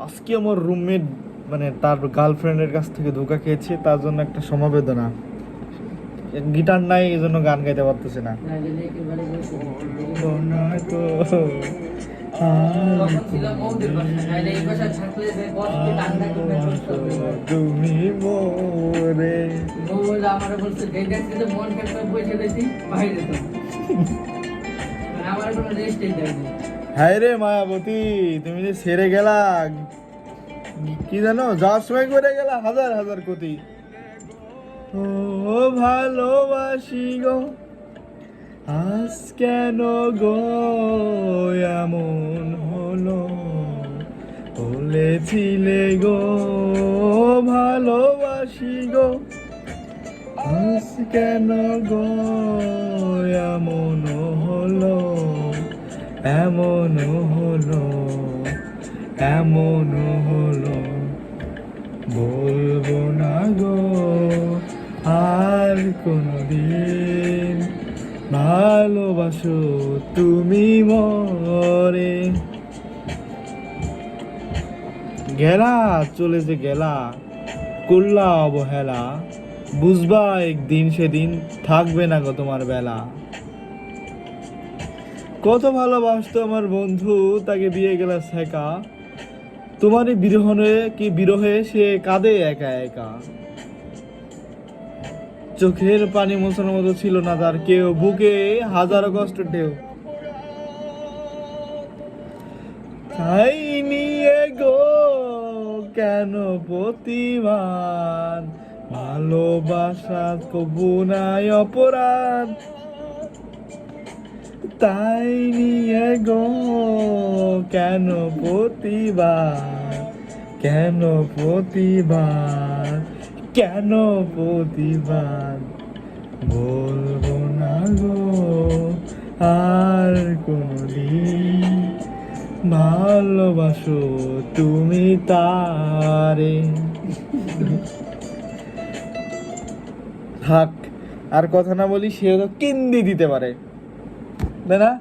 আজকে আমার রুমমেট মানে তার গার্লফ্রেন্ডের কাছ থেকে ধোকা খেয়েছে তার জন্য একটা সমবেদনা গিটার নাই এই জন্য গান গাইতে পারতেছে না তুমি মোরে আমারে মন মানে কোনো দেয়নি হায় রে মায়াবতী, তুমি যে সেরে গেলা। কি জানো, যাওয়ার সময় করে গেলা হাজার হাজার কোটি। ও ভালোবাসি গো, আজ কেন গো এমন হলো? বলেছিলে গো, ভালোবাসি গো, আজ কেন গো এমন হলো? এমন হলো এমন হলো। বলব না গো, আর কোনো দিন ভালোবাসো তুমি মরে। গেলা, চলে যে গেলা করলা অবহেলা। বুঝবা, একদিন সেদিন থাকবে না গো তোমার বেলা। কত ভালোবাসতো আমার বন্ধু, তাকে দিয়ে গেল শেখা। তোমারই বিরহনে কি বিরহে সে কাঁদে একা একা? চোখের পানি মোছানোর মতো ছিল না তার কেউ, বুকে হাজারো কষ্ট ঢেউ। নিয়ে গো, কেন প্রতিমান ভালোবাসা কবু নাই অপরাধ। তাই নিয়ে গো কেন প্রতিবার কেন প্রতিবার কেন প্রতিবার বলব না গো, আর কোনদিন। ভালোবাসো তুমি তারে। থাক, আর কথা না বলি সে তো কিন্দি দিতে পারে। 奶奶